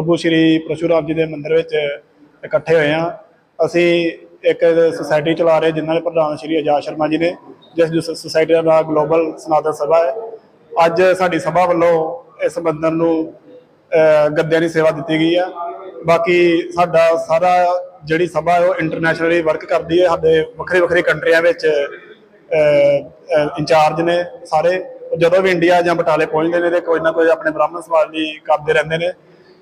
ਪ੍ਰਭੂ ਸ਼੍ਰੀ ਪਰਸ਼ੂਰਾਮ ਜੀ ਦੇ ਮੰਦਿਰ ਵਿੱਚ ਇਕੱਠੇ ਹੋਏ ਹਾਂ। ਅਸੀਂ ਇੱਕ ਸੁਸਾਇਟੀ ਚਲਾ ਰਹੇ ਜਿਨ੍ਹਾਂ ਦੇ ਪ੍ਰਧਾਨ ਸ਼੍ਰੀ ਆਜ਼ਾਦ ਸ਼ਰਮਾ ਜੀ ਨੇ, ਜਿਸ ਜਿਸ ਸੁਸਾਇਟੀ ਦਾ ਨਾਮ ਗਲੋਬਲ ਸਨਾਤਨ ਸਭਾ ਹੈ। ਅੱਜ ਸਾਡੀ ਸਭਾ ਵੱਲੋਂ ਇਸ ਮੰਦਿਰ ਨੂੰ ਗੱਦਿਆਂ ਦੀ ਸੇਵਾ ਦਿੱਤੀ ਗਈ ਆ। ਬਾਕੀ ਸਾਡਾ ਸਾਰਾ ਜਿਹੜੀ ਸਭਾ ਹੈ ਉਹ ਇੰਟਰਨੈਸ਼ਨਲੀ ਵਰਕ ਕਰਦੀ ਹੈ। ਸਾਡੇ ਵੱਖਰੇ ਵੱਖਰੇ ਕੰਟਰੀਆਂ ਵਿੱਚ ਇੰਚਾਰਜ ਨੇ ਸਾਰੇ। ਜਦੋਂ ਵੀ ਇੰਡੀਆ ਜਾਂ ਬਟਾਲੇ ਪਹੁੰਚਦੇ ਨੇ ਤੇ ਕੋਈ ਨਾ ਕੋਈ ਆਪਣੇ ਬ੍ਰਾਹਮਣ ਸਮਾਜ ਲਈ ਕਰਦੇ ਰਹਿੰਦੇ ਨੇ।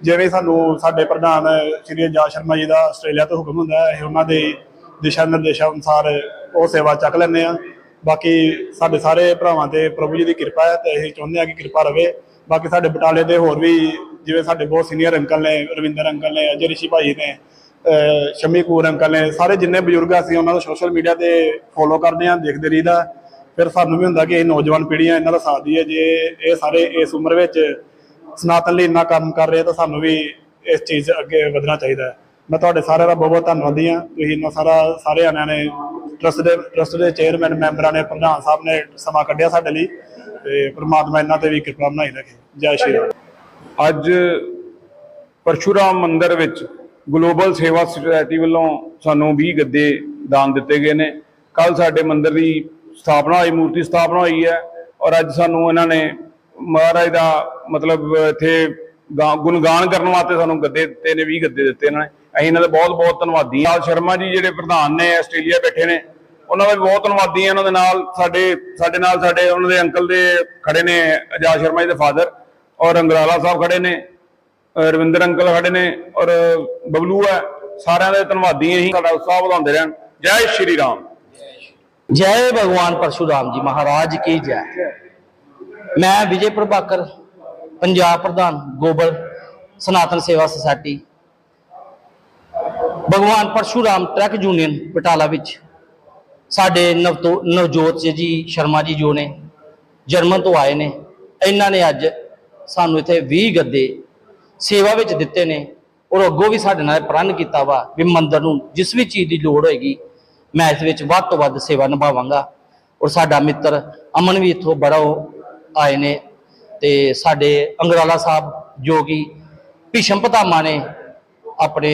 ਜਿਵੇਂ ਸਾਨੂੰ ਸਾਡੇ ਪ੍ਰਧਾਨ ਸ਼੍ਰੀ ਆਜ਼ਾਦ ਸ਼ਰਮਾ ਜੀ ਦਾ ਆਸਟ੍ਰੇਲੀਆ ਤੋਂ ਹੁਕਮ ਹੁੰਦਾ ਹੈ ਅਸੀਂ ਉਹਨਾਂ ਦੇ ਦਿਸ਼ਾ ਨਿਰਦੇਸ਼ਾਂ ਅਨੁਸਾਰ ਉਹ ਸੇਵਾ ਚੱਕ ਲੈਂਦੇ ਆ। ਬਾਕੀ ਸਾਡੇ ਸਾਰੇ ਭਰਾਵਾਂ ਤੇ ਪ੍ਰਭੂ ਜੀ ਦੀ ਕਿਰਪਾ ਹੈ ਤੇ ਅਸੀਂ ਚਾਹੁੰਦੇ ਆ ਕਿ ਕਿਰਪਾ ਰਵੇ। ਬਾਕੀ ਸਾਡੇ ਬਟਾਲੇ ਦੇ ਹੋਰ ਵੀ ਜਿਵੇਂ ਸਾਡੇ ਬਹੁਤ ਸੀਨੀਅਰ ਅੰਕਲ ਨੇ ਰਵਿੰਦਰ ਅੰਕਲ ਨੇ ਅਜੇ ਰਿਸ਼ੀ ਭਾਈ ਨੇ ਸ਼ਮੀ ਕੂਰ ਅੰਕਲ ਨੇ ਸਾਰੇ ਜਿੰਨੇ ਬਜ਼ੁਰਗ ਆ, ਅਸੀਂ ਉਹਨਾਂ ਨੂੰ ਸੋਸ਼ਲ ਮੀਡੀਆ ਤੇ ਫੋਲੋ ਕਰਦੇ ਆ ਦੇਖਦੇ ਰਹੀਦਾ। ਫਿਰ ਸਾਨੂੰ ਵੀ ਹੁੰਦਾ ਕਿ ਇਹ ਨੌਜਵਾਨ ਪੀੜ੍ਹੀਆਂ ਇਹਨਾਂ ਦਾ ਸਾਥ ਦੀ ਹੈ ਜੇ ਇਹ ਸਾਰੇ ਇਸ ਉਮਰ ਵਿੱਚ ਸਨਾਤਨ ਲਈ ਇੰਨਾ ਕੰਮ ਕਰ ਰਹੇ ਤਾਂ ਸਾਨੂੰ ਵੀ ਇਸ ਚੀਜ਼ 'ਚ ਅੱਗੇ ਵਧਣਾ ਚਾਹੀਦਾ ਹੈ। ਮੈਂ ਤੁਹਾਡੇ ਸਾਰਿਆਂ ਦਾ ਬਹੁਤ ਬਹੁਤ ਧੰਨਵਾਦੀ ਹਾਂ। ਤੁਸੀਂ ਇੰਨਾ ਸਾਰਾ ਸਾਰੇ ਆਨਿਆਂ ਨੇ ਟਰਸਟ ਦੇ ਟਰਸਟ ਦੇ ਚੇਅਰਮੈਨ ਮੈਂਬਰਾਂ ਨੇ, ਪ੍ਰਧਾਨ ਸਾਹਿਬ ਨੇ ਸਮਾਂ ਕੱਢਿਆ ਸਾਡੇ ਲਈ ਤੇ ਪ੍ਰਮਾਤਮਾ ਇਹਨਾਂ ਤੇ ਵੀ ਕਿਰਪਾ ਬਣਾਈ ਰੱਖੇ। ਜੈ ਸ਼੍ਰੀ ਰਾਮ। ਅੱਜ ਪਰਸ਼ੂਰਾਮ ਮੰਦਿਰ ਵਿੱਚ ਗਲੋਬਲ ਸੇਵਾ ਸੁਸਾਇਟੀ ਵੱਲੋਂ ਸਾਨੂੰ 20 ਗੱਦੇ ਦਾਨ ਦਿੱਤੇ ਗਏ ਨੇ। ਕੱਲ ਸਾਡੇ ਮੰਦਿਰ ਦੀ ਸਥਾਪਨਾ ਹੋਈ, ਮੂਰਤੀ ਸਥਾਪਨਾ ਹੋਈ ਹੈ ਔਰ ਅੱਜ ਸਾਨੂੰ ਇਹਨਾਂ ਨੇ ਮਹਾਰਾਜ ਦਾ ਮਤਲਬ ਇੱਥੇ ਗੁਣਗਾਨ ਕਰਨ ਵਾਸਤੇ ਸਾਨੂੰ ਗੱਦੇ ਦਿੱਤੇ ਨੇ 20 ਗੱਦੇ ਦਿੱਤੇ ਇਹਨਾਂ ਨੇ। ਅਸੀਂ ਇਹਨਾਂ ਦੇ ਬਹੁਤ ਬਹੁਤ ਧੰਨਵਾਦੀ ਹਾਂ। ਸ਼ਰਮਾ ਜੀ ਜਿਹੜੇ ਪ੍ਰਧਾਨ ਨੇ ਆਸਟ੍ਰੇਲੀਆ ਬੈਠੇ ਨੇ, ਉਹਨਾਂ ਦਾ ਵੀ ਬਹੁਤ ਧੰਨਵਾਦੀ ਹਾਂ। ਇਹਨਾਂ ਦੇ ਨਾਲ ਸਾਡੇ ਸਾਡੇ ਨਾਲ ਸਾਡੇ, ਉਹਨਾਂ ਦੇ ਅੰਕਲ ਦੇ ਖੜੇ ਨੇ ਆਜ਼ਾਦ ਸ਼ਰਮਾ ਜੀ ਦੇ ਫਾਦਰ ਔਰ ਅੰਗਰਾਲਾ ਸਾਹਿਬ ਖੜੇ ਨੇ ਰਵਿੰਦਰ ਅੰਕਲ ਖੜੇ ਨੇ ਔਰ ਬਬਲੂ ਹੈ। ਸਾਰਿਆਂ ਦੇ ਧੰਨਵਾਦੀ ਹਾਂ ਅਸੀਂ। ਸਾਡਾ ਉਤਸ਼ਾਹ ਵਧਾਉਂਦੇ ਰਹਿਣ। ਜੈ ਸ਼੍ਰੀ ਰਾਮ। ਜੈ ਭਗਵਾਨ ਪਰਸ਼ੂਰਾਮ ਜੀ ਮਹਾਰਾਜ ਕੀ ਜੈ। ਮੈਂ ਵਿਜੇ ਪ੍ਰਭਾਕਰ, ਪੰਜਾਬ ਪ੍ਰਧਾਨ ਗੋਬਲ ਸਨਾਤਨ ਸੇਵਾ ਸੁਸਾਇਟੀ, ਭਗਵਾਨ ਪਰਸ਼ੂਰਾਮ ਟਰੱਕ ਯੂਨੀਅਨ ਬਟਾਲਾ ਵਿੱਚ। ਸਾਡੇ ਨਵਤੋ, ਨਵਜੋਤ ਜੀ ਸ਼ਰਮਾ ਜੀ ਜੋ ਨੇ, ਜਰਮਨ ਤੋਂ ਆਏ ਨੇ, ਇਹਨਾਂ ਨੇ ਅੱਜ ਸਾਨੂੰ ਇੱਥੇ 20 ਗੱਦੇ ਸੇਵਾ ਵਿੱਚ ਦਿੱਤੇ ਨੇ ਔਰ ਅੱਗੋਂ ਵੀ ਸਾਡੇ ਨਾਲ ਪ੍ਰਣ ਕੀਤਾ ਵਾ ਵੀ ਮੰਦਰ ਨੂੰ ਜਿਸ ਵੀ ਚੀਜ਼ ਦੀ ਲੋੜ ਹੋਏਗੀ, ਮੈਂ ਇਸ ਵਿੱਚ ਵੱਧ ਤੋਂ ਵੱਧ ਸੇਵਾ ਨਿਭਾਵਾਂਗਾ। ਔਰ ਸਾਡਾ ਮਿੱਤਰ ਅਮਨ ਵੀ ਇੱਥੋਂ ਬੜਾ ਉਹ ਆਏ ਨੇ ਤੇ ਸਾਡੇ ਅੰਗਰਾਲਾ ਸਾਹਿਬ ਜੋ ਕਿ ਭੀਸ਼ਮ ਪਿਤਾਮਾ ਨੇ ਆਪਣੇ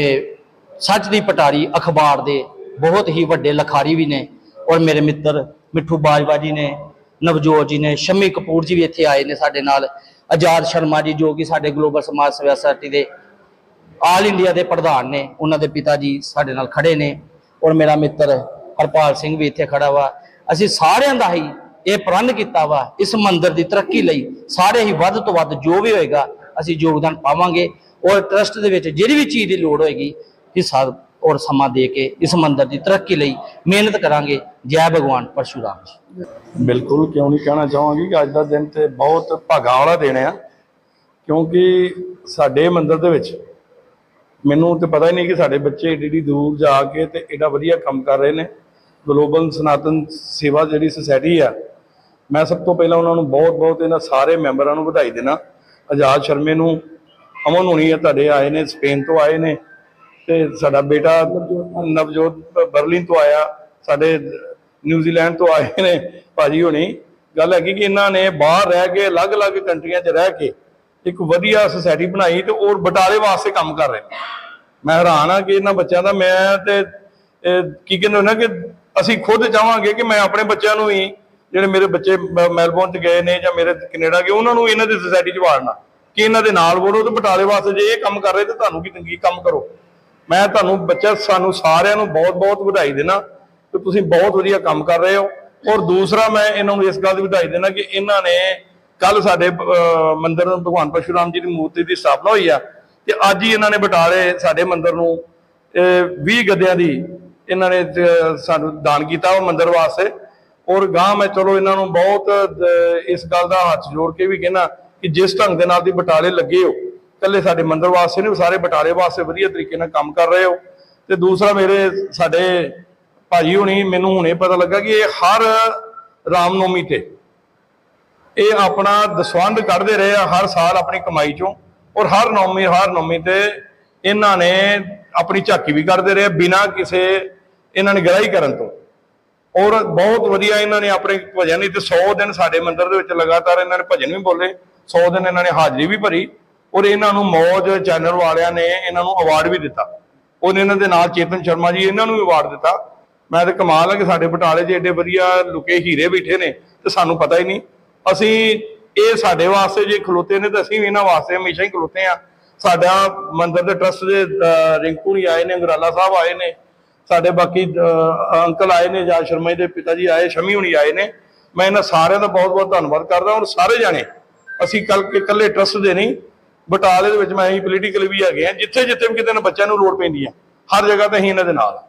ਸੱਚ ਦੀ ਪਟਾਰੀ ਅਖਬਾਰ ਦੇ ਬਹੁਤ ਹੀ ਵੱਡੇ ਲਖਾਰੀ ਵੀ ਨੇ ਔਰ ਮੇਰੇ ਮਿੱਤਰ ਮਿੱਠੂ ਬਾਜਵਾ ਜੀ ਨੇ, ਨਵਜੋਤ ਜੀ ਨੇ, ਸ਼ਮੀ ਕਪੂਰ ਜੀ ਵੀ ਇੱਥੇ ਆਏ ਨੇ ਸਾਡੇ ਨਾਲ, ਆਜ਼ਾਦ ਸ਼ਰਮਾ ਜੀ ਜੋ ਕਿ ਸਾਡੇ ਗਲੋਬਲ ਸਮਾਜ ਸੇਵਾ ਸੁਸਾਇਟੀ ਦੇ ਆਲ ਇੰਡੀਆ ਦੇ ਪ੍ਰਧਾਨ ਨੇ, ਉਹਨਾਂ ਦੇ ਪਿਤਾ ਜੀ ਸਾਡੇ ਨਾਲ ਖੜੇ ਨੇ ਔਰ ਮੇਰਾ ਮਿੱਤਰ ਹਰਪਾਲ ਸਿੰਘ ਵੀ ਇੱਥੇ ਖੜਾ ਵਾ। ਅਸੀਂ ਸਾਰਿਆਂ ਦਾ ਹੀ ਇਹ ਪ੍ਰਣ ਕੀਤਾ ਵਾ, ਇਸ ਮੰਦਿਰ ਦੀ ਤਰੱਕੀ ਲਈ ਸਾਰੇ ਹੀ ਵੱਧ ਤੋਂ ਵੱਧ ਜੋ ਵੀ ਹੋਏਗਾ, ਅਸੀਂ ਯੋਗਦਾਨ ਪਾਵਾਂਗੇ ਔਰ ਟਰਸਟ ਦੇ ਵਿੱਚ ਜਿਹੜੀ ਵੀ ਚੀਜ਼ ਦੀ ਲੋੜ ਹੋਏਗੀ, ਹਿੱਸਾ ਔਰ ਸਮਾਂ ਦੇ ਕੇ ਇਸ ਮੰਦਿਰ ਦੀ ਤਰੱਕੀ ਲਈ ਮਿਹਨਤ ਕਰਾਂਗੇ। ਜੈ ਭਗਵਾਨ, ਪਰਸੂਰਾਮ ਜੀ। ਬਿਲਕੁਲ, ਕਿਉਂ ਨਹੀਂ ਕਹਿਣਾ ਚਾਹਾਂਗੀ ਕਿ ਅੱਜ ਦਾ ਦਿਨ ਤੇ ਬਹੁਤ ਭਾਗਾਂ ਵਾਲਾ ਦਿਨ ਆ, ਕਿਉਂਕਿ ਸਾਡੇ ਮੰਦਿਰ ਦੇ ਵਿੱਚ ਮੈਨੂੰ ਤੇ ਪਤਾ ਹੀ ਨਹੀਂ ਕਿ ਸਾਡੇ ਬੱਚੇ ਏਡੀ ਦੂਰ ਜਾ ਕੇ ਤੇ ਏਡਾ ਵਧੀਆ ਕੰਮ ਕਰ ਰਹੇ ਨੇ। ਗਲੋਬਲ ਸਨਾਤਨ ਸੇਵਾ ਜਿਹੜੀ ਸੁਸਾਇਟੀ ਆ ਮੈਂ ਸਭ ਤੋਂ ਪਹਿਲਾਂ ਉਹਨਾਂ ਨੂੰ ਬਹੁਤ ਬਹੁਤ ਇਹਨਾਂ ਸਾਰੇ ਮੈਂਬਰਾਂ ਨੂੰ ਵਧਾਈ ਦੇਣਾ। ਆਜ਼ਾਦ ਸ਼ਰਮੇ ਨੂੰ, ਅਮਨ ਹੋਣੀ ਹੈ ਤੁਹਾਡੇ ਆਏ ਨੇ, ਸਪੇਨ ਤੋਂ ਆਏ ਨੇ, ਤੇ ਸਾਡਾ ਬੇਟਾ ਨਵਜੋਤ ਬਰਲਿਨ ਤੋਂ ਆਇਆ, ਸਾਡੇ ਨਿਊਜ਼ੀਲੈਂਡ ਤੋਂ ਆਏ ਨੇ ਭਾਜੀ ਹੋਣੀ। ਗੱਲ ਹੈਗੀ ਕਿ ਇਹਨਾਂ ਨੇ ਬਾਹਰ ਰਹਿ ਕੇ, ਅਲੱਗ-ਅਲੱਗ ਕੰਟਰੀਆਂ 'ਚ ਰਹਿ ਕੇ ਇੱਕ ਵਧੀਆ ਸੁਸਾਇਟੀ ਬਣਾਈ ਤੇ ਔਰ ਬਟਾਲੇ ਵਾਸਤੇ ਕੰਮ ਕਰ ਰਹੇ ਨੇ। ਮੈਂ ਹੈਰਾਨ ਆ ਕਿ ਇਹਨਾਂ ਬੱਚਿਆਂ ਦਾ, ਮੈਂ ਤੇ ਕੀ ਕਹਿੰਦੇ ਨੇ ਕਿ ਅਸੀਂ ਖੁਦ ਚਾਹਾਂਗੇ ਕਿ ਮੈਂ ਆਪਣੇ ਬੱਚਿਆਂ ਨੂੰ ਵੀ ਜਿਹੜੇ ਮੇਰੇ ਬੱਚੇ ਮ- ਮੈਲਬੌਰਨ ਚ ਗਏ ਨੇ ਜਾਂ ਮੇਰੇ ਕੈਨੇਡਾ ਗਏ ਉਹਨਾਂ ਨੂੰ ਇਹਨਾਂ ਦੀ ਸੁਸਾਇਟੀ ਚ ਵਾੜਨਾ। ਕਿ ਇਹਨਾਂ ਦੇ ਨਾਲ ਬੋਲੋ ਤੇ ਬਟਾਲੇ ਵਾਸਤੇ ਜੇ ਇਹ ਕੰਮ ਕਰ ਰਹੇ ਤੇ ਤੁਹਾਨੂੰ ਵੀ ਚੰਗੀ ਕੰਮ ਕਰੋ। ਮੈਂ ਤੁਹਾਨੂੰ ਬੱਚਾ ਸਾਨੂੰ ਸਾਰਿਆਂ ਨੂੰ ਬਹੁਤ-ਬਹੁਤ ਵਧਾਈ ਦੇਣਾ ਕਿ ਤੁਸੀਂ ਬਹੁਤ ਵਧੀਆ ਕੰਮ ਕਰ ਰਹੇ ਹੋ। ਔਰ ਦੂਸਰਾ ਮੈਂ ਇਹਨਾਂ ਨੂੰ ਇਸ ਗੱਲ ਦੀ ਵਧਾਈ ਦੇਣਾ ਕਿ ਇਹਨਾਂ ਨੇ ਕੱਲ ਸਾਡੇ ਅਹ, ਮੰਦਿਰ ਨੂੰ ਭਗਵਾਨ ਪਰਸ਼ੂਰਾਮ ਜੀ ਦੀ ਮੂਰਤੀ ਦੀ ਸਥਾਪਨਾ ਹੋਈ ਆ ਤੇ ਅੱਜ ਹੀ ਇਹਨਾਂ ਨੇ ਬਟਾਲੇ ਸਾਡੇ ਮੰਦਿਰ ਨੂੰ ਇਹ 20 ਗੱਦਿਆਂ ਦੀ ਇਹਨਾਂ ਨੇ ਸਾਨੂੰ ਦਾਨ ਕੀਤਾ ਉਹ ਮੰਦਿਰ ਵਾਸਤੇ। ਔਰ ਗਾਂ ਮੈਂ ਚਲੋ ਇਹਨਾਂ ਨੂੰ ਬਹੁਤ ਇਸ ਗੱਲ ਦਾ ਹੱਥ ਜੋੜ ਕੇ ਵੀ ਕਹਿਣਾ ਕਿ ਜਿਸ ਢੰਗ ਦੇ ਨਾਲ ਦੀ ਬਟਾਲੇ ਲੱਗੇ ਹੋ ਕੱਲੇ ਸਾਡੇ ਮੰਦਿਰ ਵਾਸਤੇ ਨਹੀਂ, ਸਾਰੇ ਬਟਾਲੇ ਵਾਸਤੇ ਵਧੀਆ ਤਰੀਕੇ ਨਾਲ ਕੰਮ ਕਰ ਰਹੇ ਹੋ। ਤੇ ਦੂਸਰਾ ਮੇਰੇ ਸਾਡੇ ਭਾਜੀ ਹੁਣੀ, ਮੈਨੂੰ ਹੁਣੇ ਪਤਾ ਲੱਗਾ ਕਿ ਇਹ ਹਰ ਰਾਮਨੌਮੀ ਤੇ ਇਹ ਆਪਣਾ ਦਸਵੰਧ ਕੱਢਦੇ ਰਹੇ ਆ ਹਰ ਸਾਲ ਆਪਣੀ ਕਮਾਈ ਚੋਂ। ਔਰ ਹਰ ਨੌਮੀ ਹਰ ਨੌਮੀ ਤੇ ਇਹਨਾਂ ਨੇ ਆਪਣੀ ਝਾਕੀ ਵੀ ਕੱਢਦੇ ਰਹੇ ਬਿਨਾਂ ਕਿਸੇ, ਇਹਨਾਂ ਨੇ ਗ੍ਰਾਹੀ ਕਰਨ ਤੋਂ। ਔਰ ਬਹੁਤ ਵਧੀਆ ਇਹਨਾਂ ਨੇ ਆਪਣੇ ਭਜਨ ਤੇ 100 ਦਿਨ ਸਾਡੇ ਮੰਦਿਰ ਦੇ ਵਿੱਚ ਲਗਾਤਾਰ ਇਹਨਾਂ ਨੇ ਭਜਨ ਵੀ ਬੋਲੇ 100 ਦਿਨ ਇਹਨਾਂ ਨੇ ਹਾਜ਼ਰੀ ਵੀ ਭਰੀ, ਔਰ ਇਹਨਾਂ ਨੂੰ ਮੌਜ ਚੈਨਲ ਵਾਲਿਆਂ ਨੇ ਇਹਨਾਂ ਨੂੰ ਅਵਾਰਡ ਵੀ ਦਿੱਤਾ। ਉਹਨੇ ਇਹਨਾਂ ਦੇ ਨਾਲ ਚੇਤਨ ਸ਼ਰਮਾ ਜੀ ਇਹਨਾਂ ਨੂੰ ਵੀ ਅਵਾਰਡ ਦਿੱਤਾ। ਮੈਂ ਤਾਂ ਕਮਾਲ ਹੈ ਕਿ ਸਾਡੇ ਬਟਾਲੇ 'ਚ ਏਡੇ ਵਧੀਆ ਲੁਕੇ ਹੀਰੇ ਬੈਠੇ ਨੇ, ਤੇ ਸਾਨੂੰ ਪਤਾ ਹੀ ਨਹੀਂ। ਅਸੀਂ ਇਹ ਸਾਡੇ ਵਾਸਤੇ ਜੇ ਖਲੋਤੇ ਨੇ, ਤਾਂ ਅਸੀਂ ਵੀ ਇਹਨਾਂ ਵਾਸਤੇ ਹਮੇਸ਼ਾ ਹੀ ਖਲੋਤੇ ਆ ਸਾਡਾ ਮੰਦਿਰ ਦੇ ਟਰਸਟ ਦੇ ਰਿੰਕੂ ਜੀ ਆਏ ਨੇ, ਅੰਗਰਾਲਾ ਸਾਹਿਬ ਆਏ ਨੇ ਸਾਡੇ ਬਾਕੀ ਅੰਕਲ ਆਏ ਨੇ ਜਾਂ ਸ਼ਰਮਾ ਦੇ ਪਿਤਾ ਜੀ ਆਏ, ਸ਼ਮੀ ਹੁਣੀ ਆਏ ਨੇ। ਮੈਂ ਇਹਨਾਂ ਸਾਰਿਆਂ ਦਾ ਬਹੁਤ ਬਹੁਤ ਧੰਨਵਾਦ ਕਰਦਾ ਔਰ ਸਾਰੇ ਜਾਣੇ। ਅਸੀਂ ਕੱਲ ਇਕੱਲੇ ਟਰਸਟ ਦੇ ਨਹੀਂ, ਬਟਾਲੇ ਦੇ ਵਿੱਚ ਮੈਂ ਅਸੀਂ ਪੋਲੀਟੀਕਲ ਵੀ ਹੈਗੇ ਆ ਜਿੱਥੇ ਜਿੱਥੇ ਵੀ ਕਿਤੇ ਨਾ ਬੱਚਿਆਂ ਨੂੰ ਲੋੜ ਪੈਂਦੀ ਆ ਹਰ ਜਗ੍ਹਾ ਤੇ ਅਸੀਂ ਇਹਨਾਂ ਦੇ ਨਾਲ ਆ